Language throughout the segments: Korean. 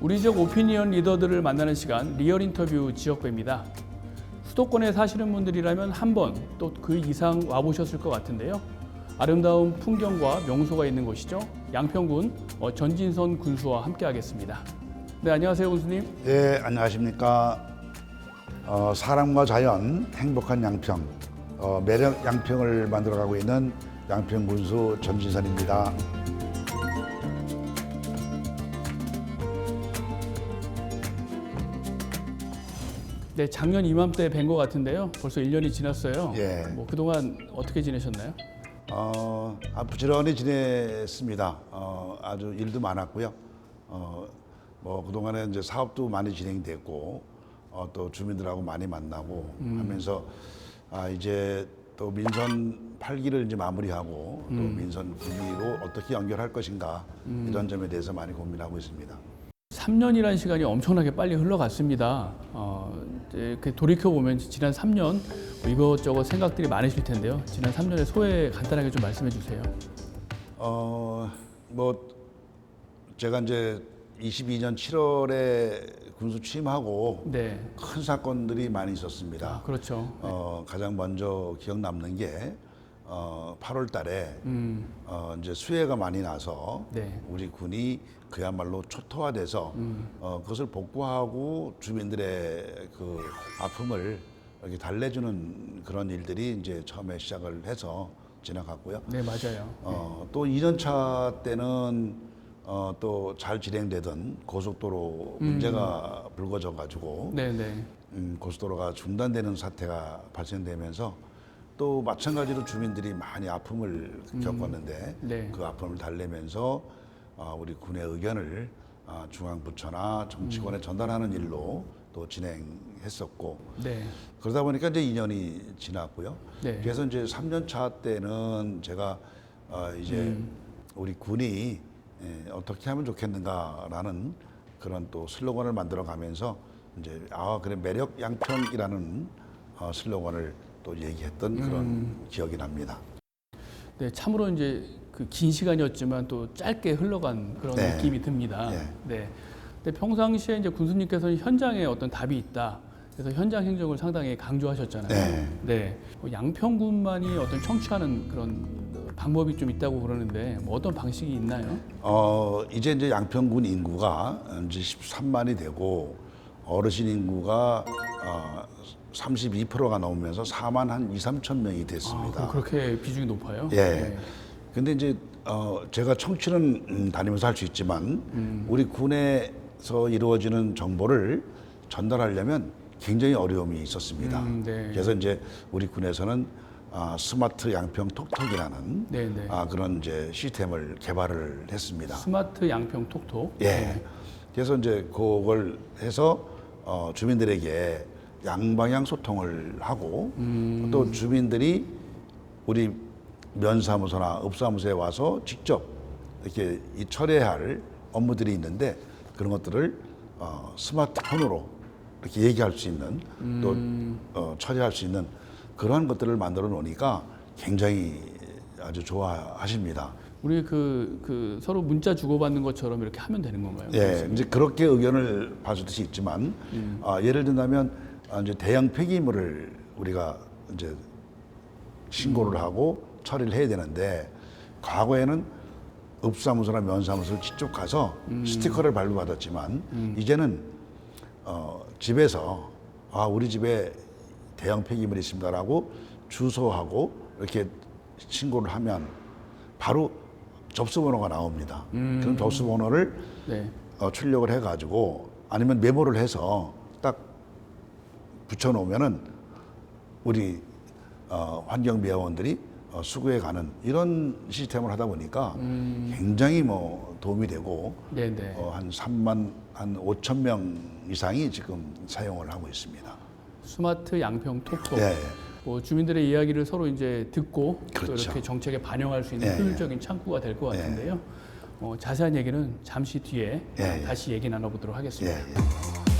우리 지역 오피니언 리더들을 만나는 시간 리얼 인터뷰 지역구입니다. 수도권에 사시는 분들이라면 한 번 또 그 이상 와보셨을 것 같은데요. 아름다운 풍경과 명소가 있는 곳이죠. 양평군 어, 전진선 군수와 함께하겠습니다. 네, 안녕하세요, 군수님. 예, 안녕하십니까. 어, 사람과 자연, 행복한 양평, 어, 매력 양평을 만들어가고 있는 양평 군수 전진선입니다. 네, 작년 이맘때 뵌 것 같은데요. 벌써 1년이 지났어요. 예. 뭐 그동안 어떻게 지내셨나요? 어, 아, 부지런히 지냈습니다. 어, 아주 일도 많았고요. 어, 뭐 그동안에 이제 사업도 많이 진행됐고, 어, 또 주민들하고 많이 만나고 하면서 아, 이제 또 민선 8기를 이제 마무리하고 또 민선 9기로 어떻게 연결할 것인가 이런 점에 대해서 많이 고민하고 있습니다. 3년이라는 시간이 엄청나게 빨리 흘러갔습니다. 어, 돌이켜 보면 지난 3년 뭐 이것저것 생각들이 많으실 텐데요. 지난 3년의 소회 간단하게 좀 말씀해 주세요. 어, 뭐 제가 이제 22년 7월에 군수 취임하고 네, 큰 사건들이 많이 있었습니다. 그렇죠. 어, 가장 먼저 기억 남는 게 어, 8월 달에 음, 어, 이제 수해가 많이 나서 네. 우리 군이 그야말로 초토화돼서 어, 그것을 복구하고 주민들의 그 아픔을 이렇게 달래주는 그런 일들이 이제 처음에 시작을 해서 지나갔고요. 네 맞아요. 어, 또 2년차 때는 어, 또 잘 진행되던 고속도로 문제가 불거져 가지고 네, 네, 음, 고속도로가 중단되는 사태가 발생되면서 또 마찬가지로 주민들이 많이 아픔을 겪었는데 네. 그 아픔을 달래면서 어, 우리 군의 의견을 어, 중앙부처나 정치권에 전달하는 일로 또 진행했었고 네, 그러다 보니까 이제 2년이 지났고요. 네. 그래서 이제 3년 차 때는 제가 어, 이제 음. 우리 군이 예, 어떻게 하면 좋겠는가라는 그런 또 슬로건을 만들어 가면서 이제 아 그래 매력 양평이라는 어, 슬로건을 또 얘기했던 그런 음. 기억이 납니다. 네 참으로 이제 그 긴 시간이었지만 또 짧게 흘러간 그런 네. 느낌이 듭니다. 네. 네. 근데 평상시에 이제 군수님께서는 현장에 어떤 답이 있다. 그래서 현장 행정을 상당히 강조하셨잖아요. 네. 네. 뭐 양평군만이 어떤 청취하는 그런 방법이 좀 있다고 그러는데 뭐 어떤 방식이 있나요? 어 이제 이제 양평군 인구가 이제 13만이 되고 어르신 인구가 어, 32%가 넘으면서 4만 한 2, 3천 명이 아, 됐습니다. 그럼 그렇게 비중이 높아요? 예. 네. 근데 이제 어 제가 청취는 음, 다니면서 할 수 있지만 우리 군에서 이루어지는 정보를 전달하려면 굉장히 어려움이 있었습니다. 음, 네. 그래서 이제 우리 군에서는 아, 스마트 양평 톡톡이라는 네, 네. 아, 그런 이제 시스템을 개발을 했습니다. 스마트 양평 톡톡. 예. 그래서 이제 그걸 해서 어, 주민들에게 양방향 소통을 하고 또 주민들이 우리 면사무소나 업사무소에 와서 직접 이렇게 이 처리할 업무들이 있는데 그런 것들을 어, 스마트폰으로 이렇게 얘기할 수 있는 또 어, 처리할 수 있는 그러한 것들을 만들어 놓으니까 굉장히 아주 좋아하십니다. 우리 그, 그 서로 문자 주고받는 것처럼 이렇게 하면 되는 건가요? 예, 이제 그렇게 의견을 수 있지만, 아, 예를 든다면, 아, 이제 대형 폐기물을 우리가 이제 신고를 하고 처리를 해야 되는데, 과거에는 읍사무소나 면사무소를 직접 가서 스티커를 발부받았지만, 이제는 어, 집에서 아, 우리 집에 대형 폐기물이 있습니다라고 주소하고 이렇게 신고를 하면 바로 접수번호가 나옵니다. 그럼 접수번호를 네. 어, 출력을 해가지고 아니면 메모를 해서 딱 붙여놓으면은 우리 어, 환경미화원들이 어, 수거해 가는 이런 시스템을 하다 보니까 굉장히 뭐 도움이 되고 네, 네. 어, 한 3만 한 5천 명 이상이 지금 사용을 하고 있습니다. 스마트 양평 톡톡. 예, 예. 뭐 주민들의 이야기를 서로 이제 듣고 또 그렇죠. 이렇게 정책에 반영할 수 있는 예, 예. 효율적인 창구가 될 것 같은데요. 어, 자세한 얘기는 잠시 뒤에 예, 예. 다시 얘기 나눠보도록 예, 하겠습니다. 예.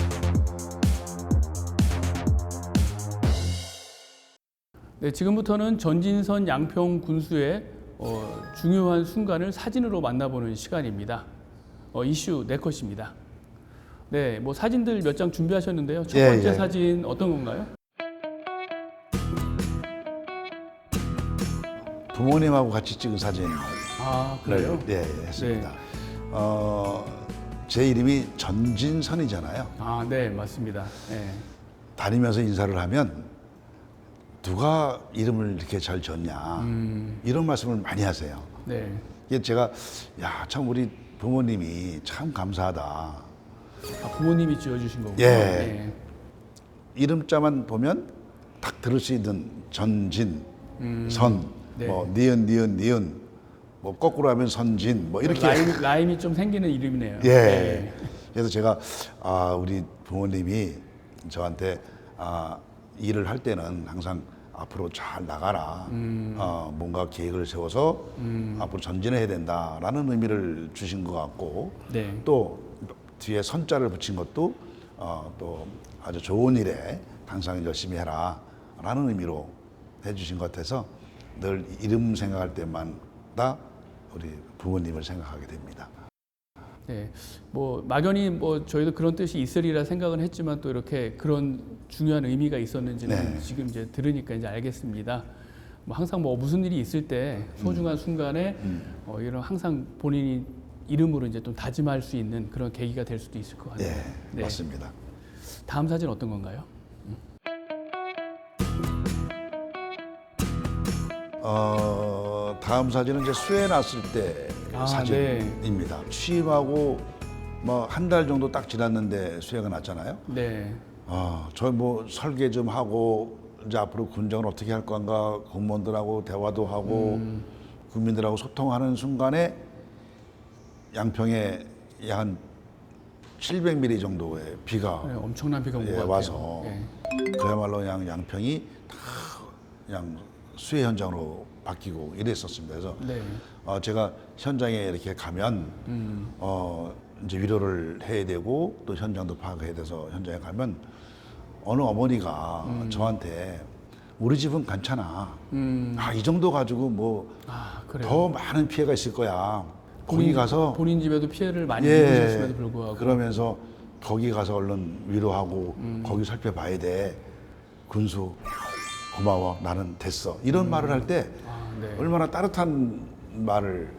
네, 지금부터는 전진선 양평 군수의 어, 중요한 순간을 사진으로 만나보는 시간입니다. 어, 이슈 네 컷입니다. 네, 뭐 사진들 몇 장 준비하셨는데요. 첫 예, 번째 예. 사진 어떤 건가요? 부모님하고 같이 찍은 사진을 아, 그래요? 예, 예, 했습니다. 어, 제 이름이 전진선이잖아요. 아, 네, 맞습니다. 네. 다니면서 인사를 하면 누가 이름을 이렇게 잘 지었냐 이런 말씀을 많이 하세요. 네. 이게 제가 야 참 우리 부모님이 참 감사하다. 아, 부모님이 지어주신 거군요. 예. 네. 이름자만 보면 딱 들을 수 있는 전진, 선, 네. 뭐 니은, 니은, 니은, 뭐 거꾸로 하면 선진, 뭐 이렇게 라임, 라임이 좀 생기는 이름이네요. 예. 네. 그래서 제가 아 우리 부모님이 저한테 아 일을 할 때는 항상 앞으로 잘 나가라. 음. 어, 뭔가 계획을 세워서 앞으로 전진해야 된다라는 의미를 주신 것 같고 네. 또 뒤에 선자를 붙인 것도 어, 또 아주 좋은 일에 항상 열심히 해라라는 의미로 해주신 것 같아서 늘 이름 생각할 때마다 우리 부모님을 생각하게 됩니다. 네, 뭐 막연히 뭐 저희도 그런 뜻이 있으리라 생각은 했지만 또 이렇게 그런 중요한 의미가 있었는지는 네. 지금 이제 들으니까 이제 알겠습니다. 뭐 항상 뭐 무슨 일이 있을 때 소중한 순간에 어, 이런 항상 본인이 이름으로 이제 좀 다짐할 수 있는 그런 계기가 될 수도 있을 것 같아요. 예, 네. 맞습니다. 다음 사진 어떤 건가요? 어, 다음 사진은 이제 수해 났을 때 아, 사진입니다. 취임하고 뭐 한 달 정도 딱 지났는데 수해가 났잖아요. 네, 아, 저뭐 설계 좀 하고 이제 앞으로 군정을 어떻게 할 건가 공무원들하고 대화도 하고 국민들하고 소통하는 순간에 양평에 한 700mm 정도의 비가 네, 엄청난 비가 예. 와서 예. 그야말로 그냥 양평이 다 그냥 수해 현장으로 바뀌고 이랬었습니다. 그래서 네, 어, 제가 현장에 이렇게 가면 어, 이제 위로를 해야 되고 또 현장도 파악해야 돼서 현장에 가면 어느 어머니가 저한테 우리 집은 괜찮아. 아, 이 정도 가지고 뭐더 아. 많은 피해가 있을 거야. 거기 본인- 가서 본인 집에도 피해를 많이 예. 입으셨음에도 불구하고 그러면서 거기 가서 얼른 위로하고 음. 거기 살펴봐야 돼. 군수 고마워. 나는 됐어. 이런 말을 할때 아, 네, 얼마나 따뜻한 말을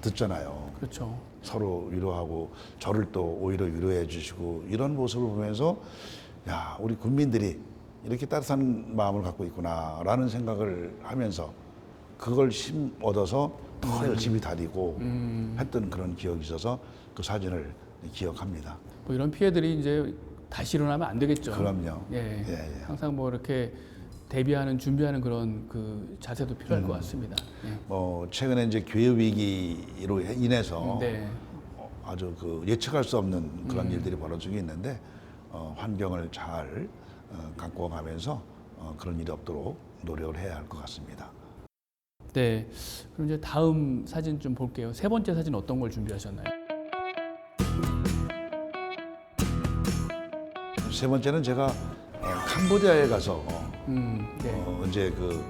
듣잖아요. 그렇죠. 서로 위로하고 저를 또 오히려 위로해 주시고 이런 모습을 보면서 야, 우리 국민들이 이렇게 따뜻한 마음을 갖고 있구나라는 생각을 하면서 그걸 힘 얻어서 더 열심히 다니고 했던 그런 기억이 있어서 그 사진을 기억합니다. 뭐 이런 피해들이 이제 다시 일어나면 안 되겠죠. 그럼요. 예. 예, 예. 항상 뭐 이렇게 대비하는 준비하는 그런 그 자세도 필요할 음. 것 같습니다. 예. 뭐 최근에 이제 교육 위기로 인해서 네. 어, 아주 그 예측할 수 없는 그런 일들이 벌어지고 있는데 어, 환경을 잘 어, 갖고 가면서 어, 그런 일이 없도록 노력을 해야 할 것 같습니다. 네. 그럼 이제 다음 사진 좀 볼게요. 세 번째 사진 어떤 걸 준비하셨나요? 세 번째는 제가 어, 캄보디아에 가서 음, 네. 어, 이제 그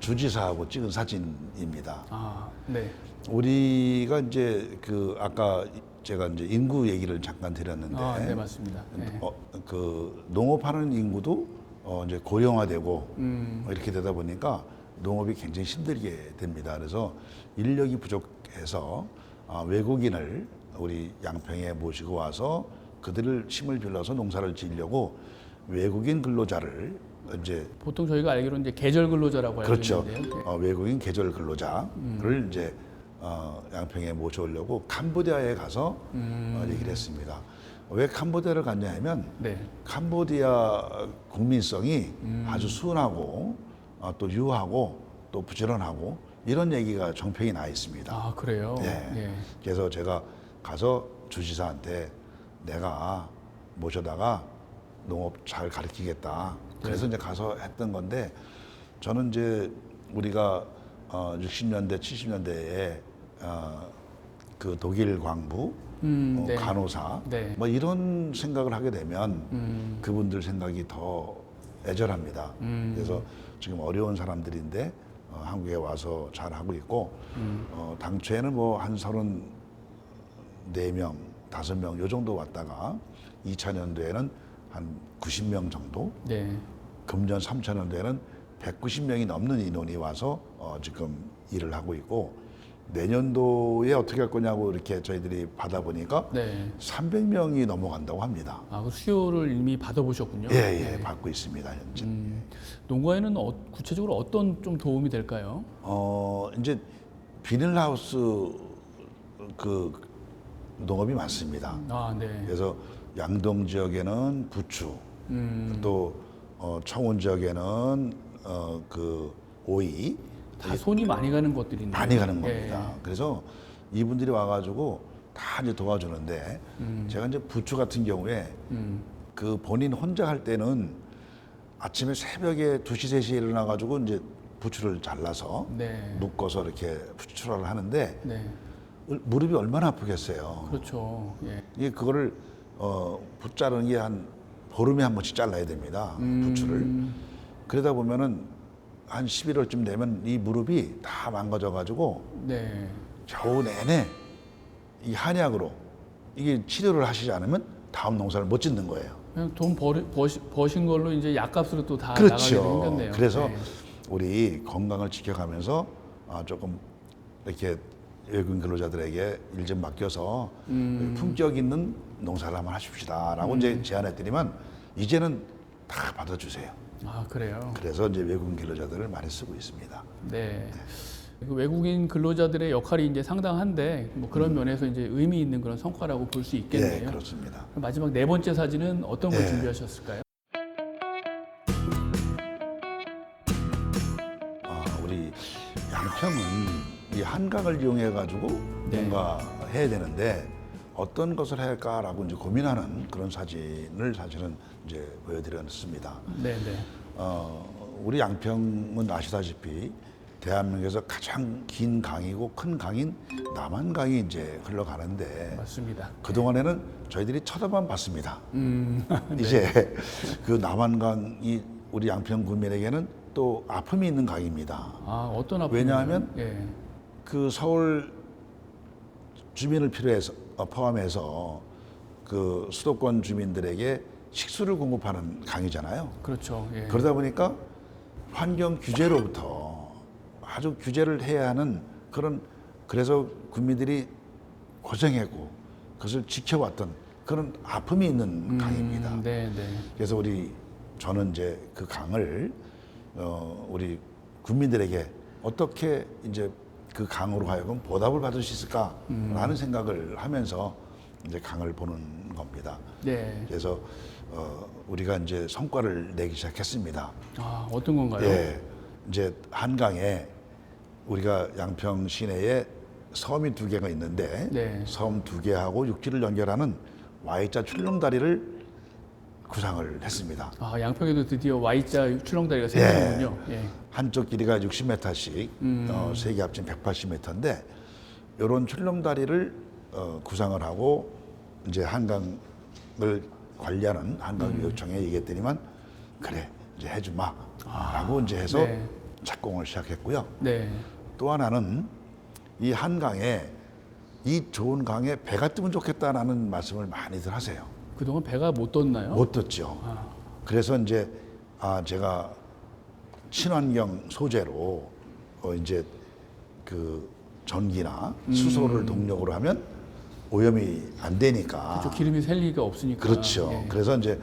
주지사하고 찍은 사진입니다. 아, 네. 우리가 이제 그 아까 제가 이제 인구 얘기를 잠깐 드렸는데 아, 네, 맞습니다. 네. 어, 그 농업하는 인구도 어, 이제 고령화되고 음, 뭐 이렇게 되다 보니까 농업이 굉장히 힘들게 됩니다. 그래서 인력이 부족해서 아, 외국인을 우리 양평에 모시고 와서 그들을 힘을 빌려서 농사를 지으려고 외국인 근로자를 이제 보통 저희가 알기로는 이제 계절 근로자라고 알고 그렇죠. 있는데요. 네. 어, 외국인 계절 근로자를 이제 어, 양평에 모셔오려고 캄보디아에 가서 어, 얘기를 했습니다. 왜 캄보디아를 갔냐 하면 네. 캄보디아 국민성이 아주 순하고 어, 또 유하고 또 부지런하고 이런 얘기가 정평이 나 있습니다. 아, 그래요. 예. 예. 그래서 제가 가서 주지사한테 내가 모셔다가 농업 잘 가르치겠다. 그래서 이제 가서 했던 건데 저는 이제 우리가 어 60년대, 70년대에 어, 그 독일 광부, 음, 어, 네. 간호사, 네. 뭐 이런 생각을 하게 되면 음, 그분들 생각이 더 애절합니다. 음. 그래서 지금 어려운 사람들인데 어, 한국에 와서 잘 하고 있고 음. 어, 당초에는 뭐 한 서른 네 명, 다섯 명 요 정도 왔다가 2000년도에는 한 90명 정도, 네. 금년 3000년도에는 190명이 넘는 인원이 와서 어, 지금 일을 하고 있고 내년도에 어떻게 할 거냐고 이렇게 저희들이 받아보니까 네. 300명이 넘어간다고 합니다. 아, 그 수요를 이미 받아보셨군요. 예, 예, 받고 있습니다, 현재. 음, 농가에는 어, 구체적으로 어떤 좀 도움이 될까요? 어, 이제 비닐하우스 그 농업이 많습니다. 아, 네. 그래서 양동 지역에는 부추, 음, 또 어, 청원 지역에는 어, 그 오이 다 손이 많이 가는 것들인데. 많이 가는 예. 겁니다. 그래서 이분들이 와가지고 다 이제 도와주는데 제가 이제 부추 같은 경우에 음, 그 본인 혼자 할 때는 아침에 새벽에 2시, 3시에 일어나가지고 이제 부추를 잘라서 네. 묶어서 이렇게 부추를 하는데 네. 무릎이 얼마나 아프겠어요. 그렇죠. 예. 이게 그거를 어, 붙자르는 게 한 보름에 한 번씩 잘라야 됩니다. 부추를. 그러다 보면은 한 11월쯤 되면 이 무릎이 다 망가져가지고 네. 겨우 내내 이 한약으로 이게 치료를 하시지 않으면 다음 농사를 못 짓는 거예요. 그냥 돈 버리, 버시, 버신 걸로 이제 약값으로 또 다 나가게 그렇죠. 생겼네요. 그래서 네. 우리 건강을 지켜가면서 아, 조금 이렇게 외국인 근로자들에게 일 좀 맡겨서 음. 품격 있는 농사를 한번 하십시다라고 이제 제안했더니만 이제는 다 받아주세요. 아 그래요. 그래서 이제 외국인 근로자들을 많이 쓰고 있습니다. 네. 그 외국인 근로자들의 역할이 이제 상당한데 뭐 그런 면에서 이제 의미 있는 그런 성과라고 볼수 예, 있겠네요. 그렇습니다. 그럼 마지막 네 번째 사진은 어떤 걸 네. 준비하셨을까요? 아, 우리 양평은 이 한강을 이용해 가지고 네. 뭔가 해야 되는데 어떤 것을 할까라고 이제 고민하는 그런 사진을 사실은 이제 보여드렸습니다. 네, 네. 어, 우리 양평은 아시다시피 대한민국에서 가장 긴 강이고 큰 강인 남한강이 이제 흘러가는데 맞습니다. 그 동안에는 저희들이 쳐다만 봤습니다. 음, 이제 그 남한강이 우리 양평 군민에게는 또 아픔이 있는 강입니다. 아 어떤 아픔? 왜냐하면 예. 그 서울 주민을 필요해서 어, 포함해서 그 수도권 주민들에게 식수를 공급하는 강이잖아요. 그렇죠. 예. 그러다 보니까 환경 규제로부터 아주 규제를 해야 하는 그런 그래서 국민들이 고생했고 그것을 지켜왔던 그런 아픔이 있는 강입니다. 음, 네, 네. 그래서 우리 저는 이제 그 강을 어, 우리 국민들에게 어떻게 이제 그 강으로 하여금 보답을 받을 수 있을까라는 생각을 하면서 이제 강을 보는 겁니다. 네. 그래서 어, 우리가 이제 성과를 내기 시작했습니다. 아 어떤 건가요? 예, 이제 한강에 우리가 양평 시내에 섬이 두 개가 있는데 네. 섬두 개하고 육지를 연결하는 Y자 출렁다리를 구상을 했습니다. 아 양평에도 드디어 Y자 출렁다리가 생기는군요. 예. 한쪽 길이가 60m씩, 어, 세개 합친 180m인데 이런 출렁다리를 어, 구상을 하고 이제 한강을 관리하는 한강유역청에 얘기했더니만 그래 이제 해주마라고 이제 해서 네. 착공을 시작했고요. 네. 또 하나는 이 한강에 이 좋은 강에 배가 뜨면 좋겠다라는 말씀을 많이들 하세요. 그동안 배가 못 떴나요? 못 떴죠. 아. 그래서 이제 아 제가 친환경 소재로 어 이제 그 전기나 수소를 동력으로 하면 오염이 안 되니까 그쪽 기름이 셀 리가 없으니까. 그렇죠. 예. 그래서 이제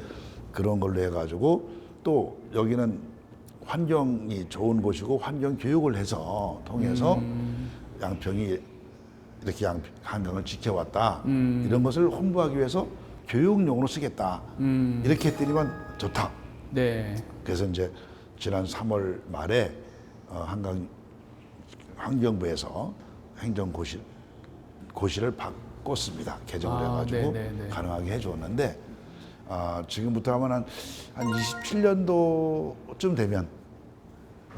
그런 걸로 해가지고 또 여기는 환경이 좋은 곳이고 환경 교육을 해서 통해서 음. 양평이 이렇게 양, 한강을 지켜왔다 음. 이런 것을 홍보하기 위해서 교육용으로 쓰겠다 음. 이렇게 했더니만 좋다. 네. 그래서 이제 지난 3월 말에 어, 한강 환경부에서 행정고시 고시를 바꿨습니다. 개정을 아, 해가지고 네네네. 가능하게 해줬는데 아, 지금부터 하면 한, 한 27년도쯤 되면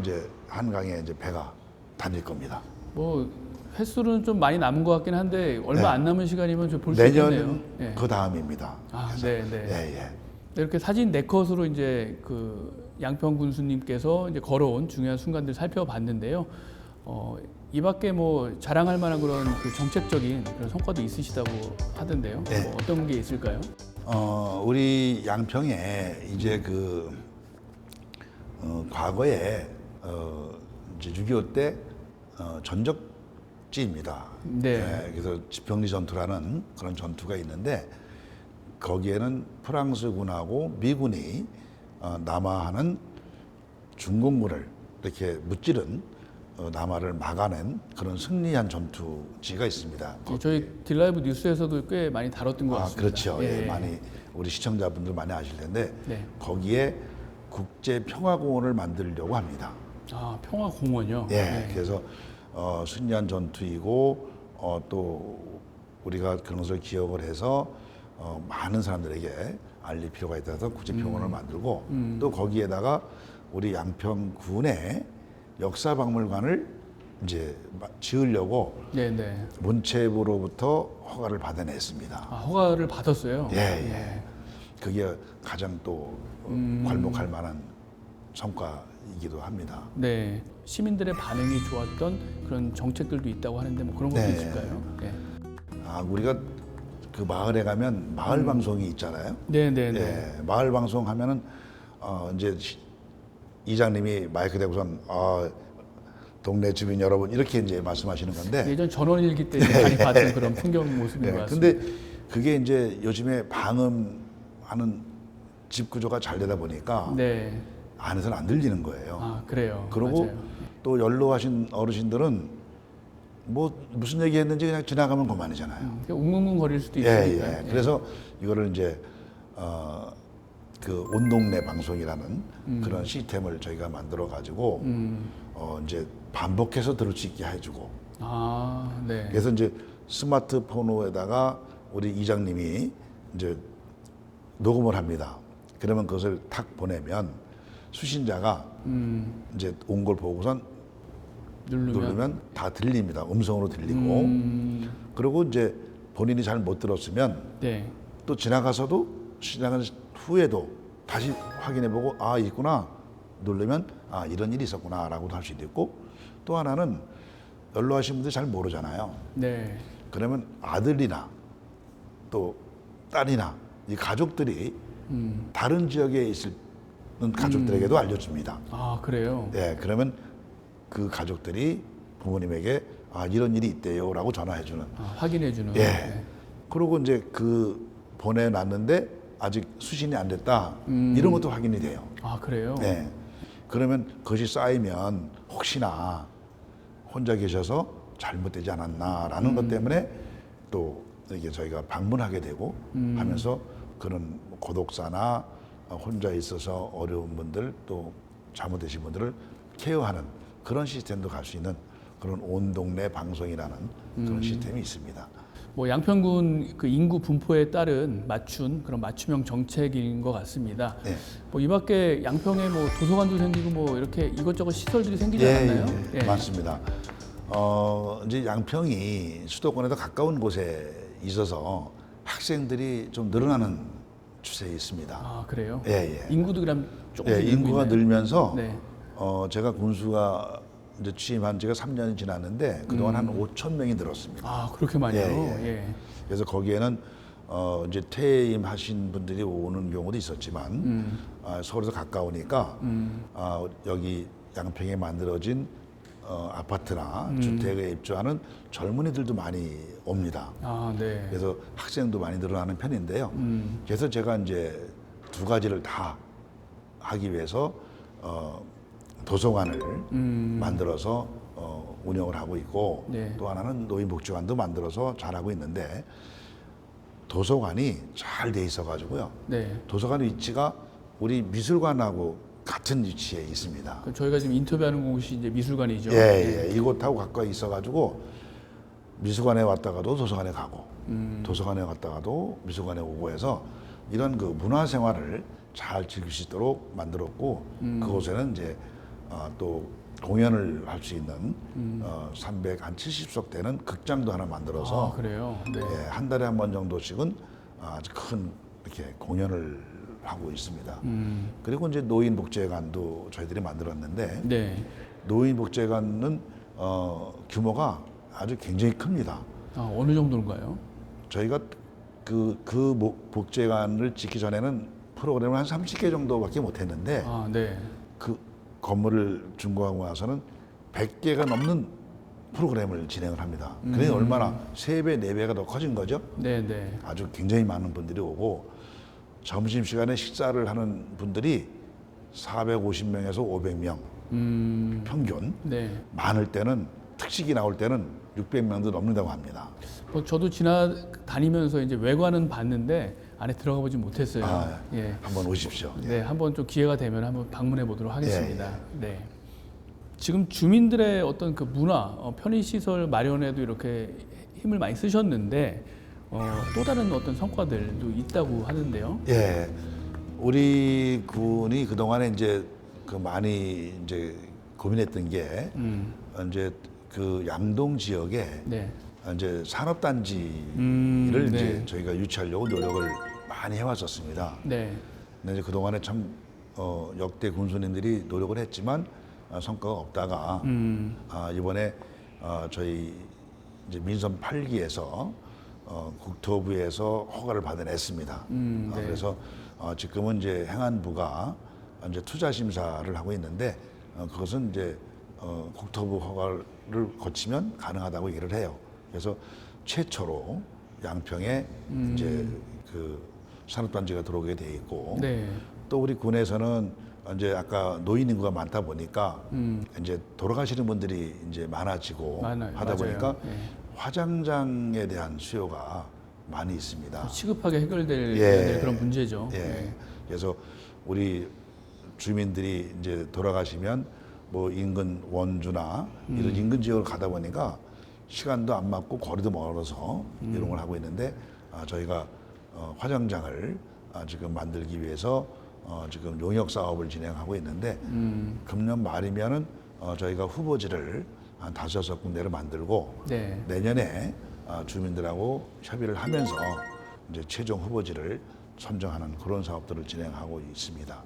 이제 한강에 이제 배가 다닐 겁니다. 뭐 횟수는 좀 많이 남은 것 같긴 한데 얼마 네. 안 남은 시간이면 좀 볼 수 있겠네요. 예. 그 다음입니다. 아, 네, 네. 예, 예. 이렇게 사진 네 컷으로 이제 그 양평 군수님께서 이제 걸어온 중요한 순간들 살펴봤는데요. 어, 이 밖에 뭐 자랑할 만한 그런 그 정책적인 그런 성과도 있으시다고 하던데요. 네. 뭐 어떤 게 있을까요? 어, 우리 양평에 이제 그 어, 과거에 어, 이제 6.25때 어, 전적 지입니다. 네. 그래서 지평리 전투라는 그런 전투가 있는데 거기에는 프랑스군하고 미군이 어, 남하하는 중공군을 이렇게 무찌른 어, 남하를 막아낸 그런 승리한 전투지가 있습니다. 예, 저희 딜라이브 뉴스에서도 꽤 많이 다뤘던 것 아, 같습니다. 그렇죠. 예, 많이 우리 시청자분들 많이 아실 텐데 네. 거기에 국제 평화공원을 만들려고 합니다. 아 평화공원요. 예, 네. 그래서 어, 승리한 전투이고 어, 또 우리가 그런 것을 기억을 해서 어, 많은 사람들에게 알릴 필요가 있다서 국제 음. 만들고 또 거기에다가 우리 양평군의 역사박물관을 이제 마- 지으려고 네네. 문체부로부터 허가를 받아냈습니다. 아, 허가를 받았어요. 예, 예. 그게 가장 또 어, 음. 괄목할 만한 성과 이기도 합니다. 네. 시민들의 반응이 좋았던 그런 정책들도 있다고 하는데 뭐 그런 것도 네. 있을까요? 예. 아, 우리가 그 마을에 가면 마을 음. 방송이 있잖아요. 네 네 네. 예, 마을 방송 하면은 어, 이제 시- 이장님이 마이크 대고선 어, 동네 주민 여러분 이렇게 이제 말씀하시는 건데 예전 전원일기 때 많이 봤던 그런 풍경 모습인 예, 것 같습니다. 근데 그게 이제 요즘에 방음하는 집 구조가 잘 되다 보니까 네. 안에서는 안 들리는 거예요. 아 그래요. 그리고 맞아요. 또 연로하신 어르신들은 뭐 무슨 얘기했는지 그냥 지나가면 그만이잖아요. 음, 웅웅웅 거릴 수도 예, 있으니까. 예. 그래서 이거를 이제 어, 그 온동네 방송이라는 그런 시스템을 저희가 만들어 가지고 음. 어, 이제 반복해서 들을 수 있게 해주고 아 네. 그래서 이제 스마트폰에다가 우리 이장님이 이제 녹음을 합니다. 그러면 그것을 탁 보내면 수신자가 음, 이제 온 걸 보고선 누르면. 누르면 다 들립니다. 음성으로 들리고. 음, 그리고 이제 본인이 잘 못 들었으면 네. 또 지나가서도 지나간 후에도 다시 확인해보고 아 있구나 누르면 아 이런 일이 있었구나라고도 할 수도 있고 또 하나는 연로하신 분들이 잘 모르잖아요. 네. 그러면 아들이나 또 딸이나 이 가족들이 음. 다른 지역에 있는 가족들에게도 알려줍니다. 아 그래요. 네, 그러면 그 가족들이 부모님에게 아 이런 일이 있대요라고 전화해주는. 아, 확인해주는. 예. 네. 그리고 이제 그 보내놨는데 아직 수신이 안 됐다. 음. 이런 것도 확인이 돼요. 아 그래요. 네. 그러면 그것이 쌓이면 혹시나 혼자 계셔서 잘못되지 않았나라는 음. 것 때문에 또 이게 저희가 방문하게 되고 음. 하면서 그런 고독사나 혼자 있어서 어려운 분들 또 잘못되신 분들을 케어하는 그런 시스템도 갈 수 있는 그런 온 동네 방송이라는 음. 그런 시스템이 있습니다. 뭐 양평군 그 인구 분포에 따른 맞춘 그런 맞춤형 정책인 것 같습니다. 네. 뭐 이 밖에 양평에 뭐 도서관도 생기고 뭐 이렇게 이것저것 시설들이 생기지 않았나요? 예, 예, 맞습니다. 어, 이제 양평이 수도권에도 가까운 곳에 있어서 학생들이 좀 늘어나는 추세에 있습니다. 아 그래요. 예, 예. 인구도 그럼 조금 예, 인구가 늘면서 네. 어, 제가 군수가 이제 취임한 지가 3년이 지났는데 그동안 한 5천 명이 늘었습니다. 아 그렇게 많이요. 예, 예. 그래서 거기에는 어, 이제 퇴임하신 분들이 오는 경우도 있었지만 음. 아, 서울에서 가까우니까 아, 여기 양평에 만들어진 어, 아파트나 음. 주택에 입주하는 젊은이들도 많이 옵니다. 아 네. 그래서 학생도 많이 늘어나는 편인데요. 음. 그래서 제가 이제 두 가지를 다 하기 위해서 어, 도서관을 만들어서 어, 운영을 하고 있고 음. 네. 또 하나는 노인복지관도 만들어서 잘하고 있는데 도서관이 잘 돼 있어 가지고요. 네. 도서관 위치가 우리 미술관하고 같은 위치에 있습니다. 그 저희가 지금 인터뷰하는 곳이 이제 미술관이죠. 네. 예, 예. 이곳하고 가까이 있어가지고 미술관에 왔다가도 도서관에 가고 음. 도서관에 갔다가도 미술관에 오고 해서 이런 그 문화 생활을 잘 즐길 수 있도록 만들었고 음. 그곳에는 이제 어, 또 공연을 할 수 있는 음. 어, 300한 70석 되는 극장도 하나 만들어서 아 그래요. 네. 예, 한 달에 한 번 정도씩은 아주 큰 이렇게 공연을 하고 있습니다. 음. 그리고 이제 노인복지관도 저희들이 만들었는데 네. 노인복지관은 어, 규모가 아주 굉장히 큽니다. 아, 어느 정도인가요? 저희가 그, 그 목- 복제관을 짓기 전에는 프로그램을 한 30개 정도밖에 못 했는데 아, 네. 그 건물을 준공하고 나서는 100개가 넘는 프로그램을 진행을 합니다. 그러니 얼마나 세배네배가 더 커진 거죠. 네, 네. 아주 굉장히 많은 분들이 오고 점심시간에 식사를 하는 분들이 450명에서 500명 음, 평균 네. 많을 때는 특식이 나올 때는 600명도 넘는다고 합니다. 뭐 저도 지나 다니면서 이제 외관은 봤는데 안에 들어가 보지 못했어요. 아, 예. 한번 오십시오. 네, 한번 좀 기회가 되면 한번 방문해 보도록 예, 하겠습니다. 네. 지금 주민들의 어떤 그 문화, 어, 편의 시설 마련에도 이렇게 힘을 많이 쓰셨는데 어, 또 다른 어떤 성과들도 있다고 하는데요. 예, 우리 군이 그 동안에 이제 그 많이 이제 고민했던 게 음, 이제 그 양동 지역에 네. 이제 산업단지를 음, 네. 이제 저희가 유치하려고 노력을 많이 해왔었습니다. 네. 근데 이제 그 동안에 참 어, 역대 군수님들이 노력을 했지만 아, 성과가 없다가 음, 아, 이번에 어, 저희 이제 민선 8기에서 어, 국토부에서 허가를 받아냈습니다. 음, 어, 네. 그래서 어, 지금은 이제 행안부가 이제 투자 심사를 하고 있는데 어, 그것은 이제 어, 국토부 허가를 거치면 가능하다고 얘기를 해요. 그래서 최초로 양평에 음. 이제 그 산업단지가 들어오게 돼 있고 네. 또 우리 군에서는 이제 아까 노인 인구가 많다 보니까 이제 돌아가시는 분들이 이제 많아지고 음. 많아요. 하다 맞아요. 보니까 예. 화장장에 대한 수요가 많이 있습니다. 시급하게 해결될 예. 될 그런 문제죠. 예. 네. 그래서 우리 주민들이 이제 돌아가시면 뭐 인근 원주나 음. 이런 인근 지역을 가다 보니까 시간도 안 맞고 거리도 멀어서 음. 이런 걸 하고 있는데 아, 저희가 어, 화장장을 아, 지금 만들기 위해서 어, 지금 용역 사업을 진행하고 있는데 음. 금년 말이면은 어, 저희가 후보지를 한 다섯 여섯 군데를 만들고 네. 내년에 아, 주민들하고 협의를 하면서 이제 최종 후보지를 선정하는 그런 사업들을 진행하고 있습니다.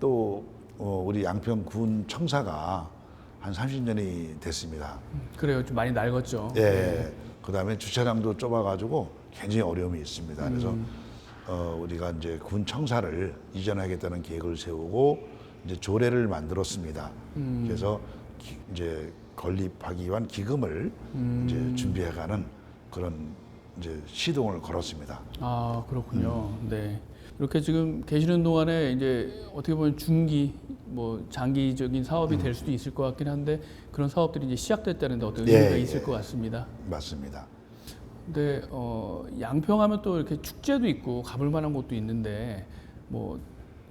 또 어, 우리 양평군 청사가 한 30년이 됐습니다. 그래요. 좀 많이 낡았죠. 예. 그다음에 주차장도 좁아가지고 굉장히 어려움이 있습니다. 그래서 어, 우리가 이제 군 청사를 이전하겠다는 계획을 세우고 이제 조례를 만들었습니다. 그래서 기- 이제 건립하기 위한 기금을 이제 준비해가는 그런 이제 시동을 걸었습니다. 아 그렇군요. 음. 네. 이렇게 지금 계시는 동안에 이제 어떻게 보면 중기 뭐 장기적인 사업이 음. 될 수도 있을 것 같긴 한데 그런 사업들이 이제 시작됐다는데 어떤 예, 의미가 예. 있을 것 같습니다. 맞습니다. 근데 어, 양평하면 또 이렇게 축제도 있고 가볼 만한 곳도 있는데 뭐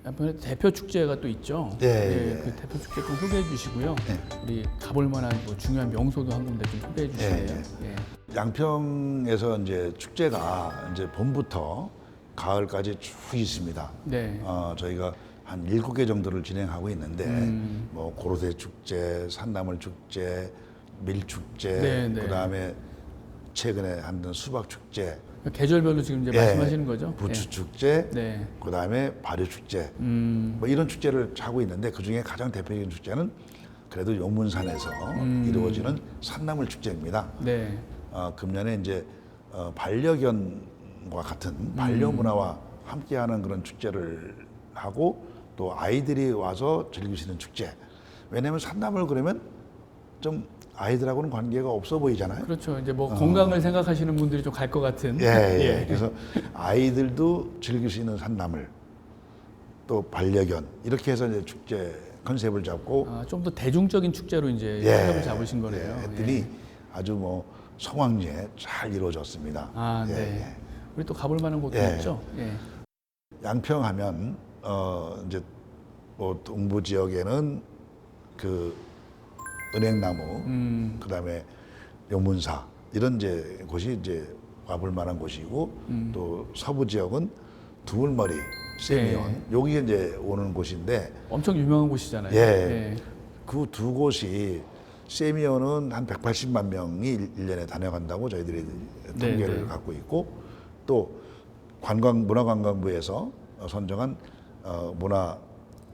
양평에 대표 축제가 또 있죠. 예, 예. 그 대표 축제 좀 소개해 주시고요. 예. 우리 가볼 만한 뭐 중요한 명소도 한 군데 좀 소개해 주실래요? 예. 양평에서 이제 축제가 이제 봄부터 가을까지 쭉 있습니다. 네. 어, 저희가 한 일곱 개 정도를 진행하고 있는데 음. 뭐 고로쇠 축제, 산나물 축제, 밀 축제, 네, 네. 그다음에 최근에 한던 수박 축제, 계절별로 지금 이제 예. 말씀하시는 거죠? 부추 축제, 예. 네. 그 다음에 발효 축제, 음. 뭐 이런 축제를 하고 있는데 그 중에 가장 대표적인 축제는 그래도 용문산에서 음. 이루어지는 산나물 축제입니다. 네. 어, 금년에 이제 어, 반려견과 같은 음. 반려 문화와 함께하는 그런 축제를 하고 또 아이들이 와서 있는 축제. 왜냐하면 산나물 그러면 좀 아이들하고는 관계가 없어 보이잖아요. 그렇죠. 이제 뭐 건강을 생각하시는 분들이 좀 갈 것 같은. 어. 예, 예. 그래서 아이들도 즐길 수 있는 산나물 또 반려견 이렇게 해서 이제 축제 컨셉을 잡고 아, 좀 더 대중적인 축제로 이제 예, 컨셉을 잡으신 거네요. 예, 했더니 예. 아주 뭐 성황리에 잘 이루어졌습니다. 아, 예, 네. 예. 우리 또 가볼 만한 곳도 예. 있죠. 예. 양평하면 어 이제 뭐 동부 지역에는 그 은행나무, 음. 그다음에 용문사 이런 이제 곳이 이제 와볼 만한 곳이고 음. 또 서부 지역은 두물머리, 세미온 네. 여기 이제 오는 곳인데 엄청 유명한 곳이잖아요. 예. 그두 곳이 세미온은 한 180만 명이 일 1년에 다녀간다고 저희들이 통계를 네. 갖고 있고 또 관광 문화관광부에서 선정한 어, 문화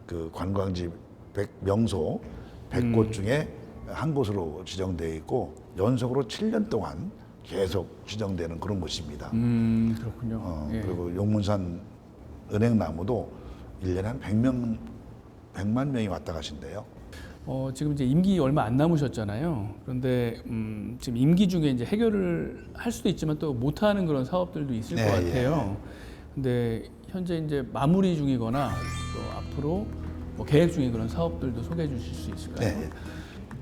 그 관광지 100 명소 100곳 음. 중에 한 곳으로 지정되어 있고 연속으로 7년 동안 계속 지정되는 그런 곳입니다. 음, 그렇군요. 어, 예. 그리고 용문산 은행나무도 1년에 한 100명, 100만 명이 왔다 가신대요. 어, 지금 이제 임기 얼마 안 남으셨잖아요. 그런데 음, 지금 임기 중에 이제 해결을 할 수도 있지만 또 못하는 그런 사업들도 있을 네, 것 같아요. 근데 현재 이제 마무리 중이거나 또 앞으로 뭐 계획 중인 그런 사업들도 소개해 주실 수 있을까요? 네.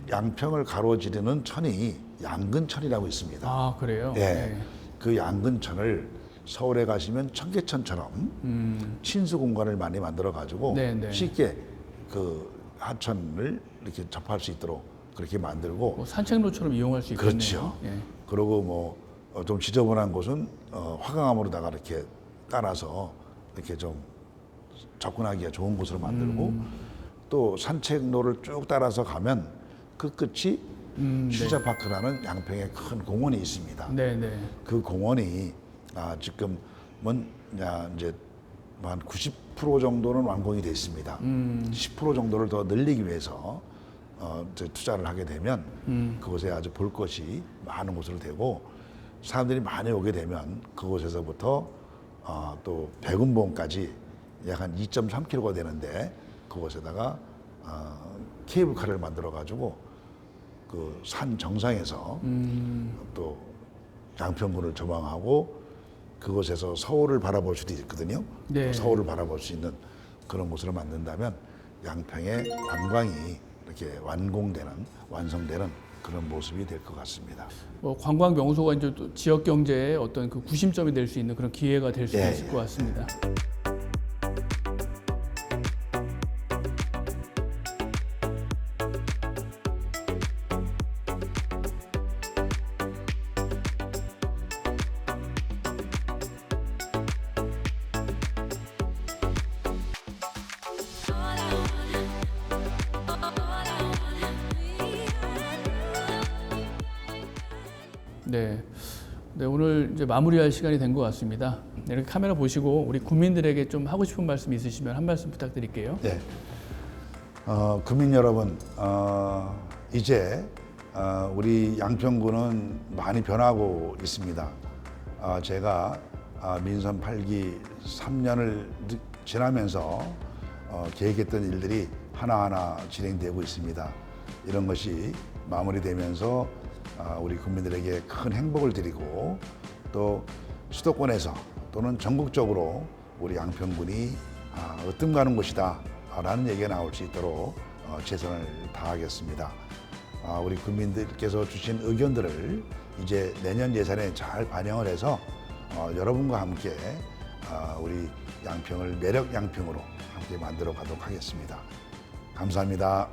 양평을 가로지르는 천이 양근천이라고 있습니다. 아 그래요? 네. 그 양근천을 서울에 가시면 청계천처럼 음, 친수 공간을 많이 만들어 가지고 네, 네. 쉽게 그 하천을 이렇게 접할 수 있도록 그렇게 만들고 뭐 산책로처럼 이용할 수 있겠네요. 그렇죠. 예. 그리고 뭐 좀 지저분한 곳은 어, 화강암으로다가 이렇게 따라서 이렇게 좀 접근하기가 좋은 곳으로 만들고 음. 또 산책로를 쭉 따라서 가면 그 끝이 음, 네. 슈자파크라는 양평에 큰 공원이 있습니다. 네, 네. 그 공원이 아, 지금 뭔 야, 이제 한 90% 정도는 완공이 돼 있습니다. 음. 10% 정도를 더 늘리기 위해서 어, 이제 투자를 하게 되면 음. 그곳에 아주 볼 것이 많은 곳으로 되고 사람들이 많이 오게 되면 그곳에서부터 어, 또 백운봉까지 약 한 2.3km가 되는데 그곳에다가 어, 케이블카를 만들어 가지고 그 산 정상에서 음, 또 양평군을 조망하고 그곳에서 서울을 바라볼 수도 있거든요. 네. 서울을 바라볼 수 있는 그런 곳으로 만든다면 양평의 관광이 이렇게 완공되는 완성되는 그런 모습이 될 것 같습니다. 뭐 관광 명소가 이제 또 지역 경제의 어떤 그 구심점이 될 수 있는 그런 기회가 될수 예, 있을 예. 것 같습니다. 네. 네, 오늘 이제 마무리할 시간이 된 것 같습니다. 네, 이렇게 카메라 보시고 우리 국민들에게 좀 하고 싶은 말씀 있으시면 한 말씀 부탁드릴게요. 네. 어, 국민 여러분, 어, 이제 어, 우리 양평군은 많이 변하고 있습니다. 어, 제가 아, 민선 8기 3년을 지나면서 어, 계획했던 일들이 하나하나 진행되고 있습니다. 이런 것이 마무리되면서 아, 우리 국민들에게 큰 행복을 드리고 또 수도권에서 또는 전국적으로 우리 양평군이 아, 으뜸가는 곳이다 라는 얘기가 나올 수 있도록 어, 최선을 다하겠습니다. 아, 우리 국민들께서 주신 의견들을 이제 내년 예산에 잘 반영을 해서 어, 여러분과 함께 아, 우리 양평을 매력 양평으로 함께 만들어 가도록 하겠습니다. 감사합니다.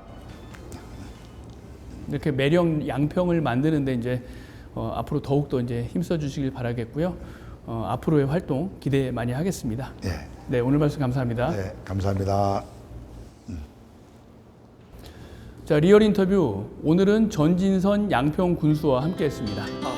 이렇게 매력 양평을 만드는데 이제 어, 앞으로 더욱 더 이제 힘써 주시길 바라겠고요. 어, 앞으로의 활동 기대 많이 하겠습니다. 네, 네, 오늘 말씀 감사합니다. 네 감사합니다. 자, 리얼 인터뷰 오늘은 전진선 양평 군수와 함께했습니다.